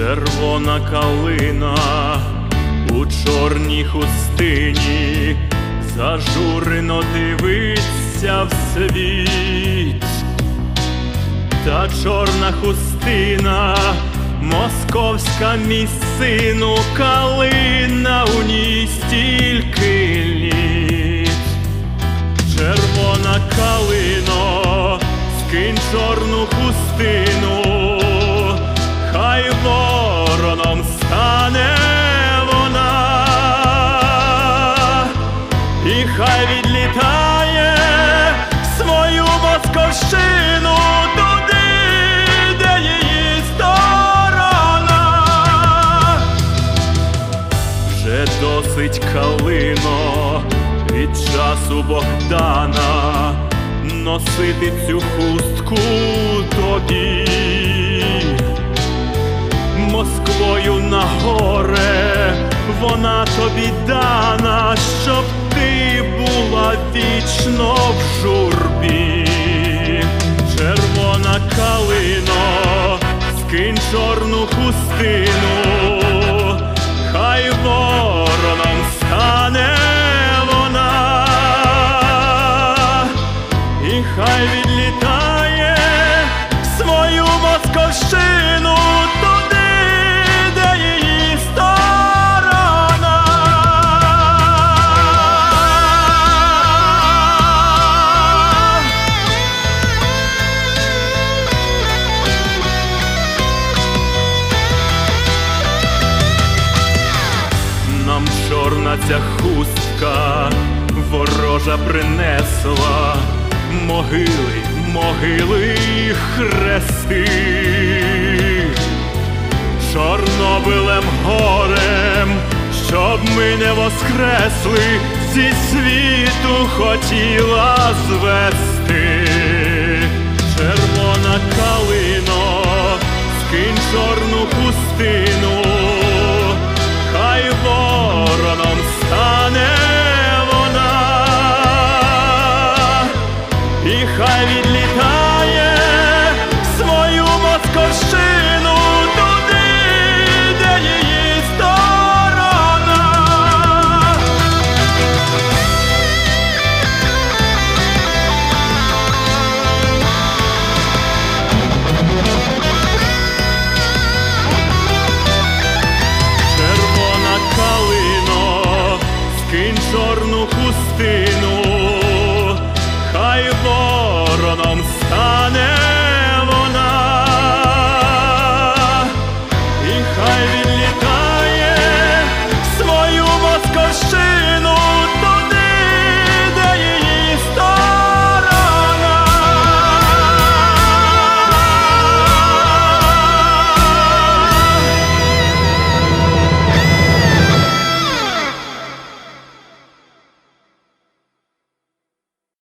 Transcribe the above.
Червона калина чорній хустині зажурено дивиться в світ, та чорна хустина, московська місцину, калина у ній стільки літ. Червона калино, московщину туди, де її сторона. Вже досить калино від часу Богдана носити цю хустку тобі. Москвою на горе вона тобі дана, щоб ти була вічно в журбі. Калино, скинь чорну хустину, ця хустка ворожа принесла могили, могили хрести. Чорнобилем горем, щоб ми не воскресли, зі світу хотіла звести. Червона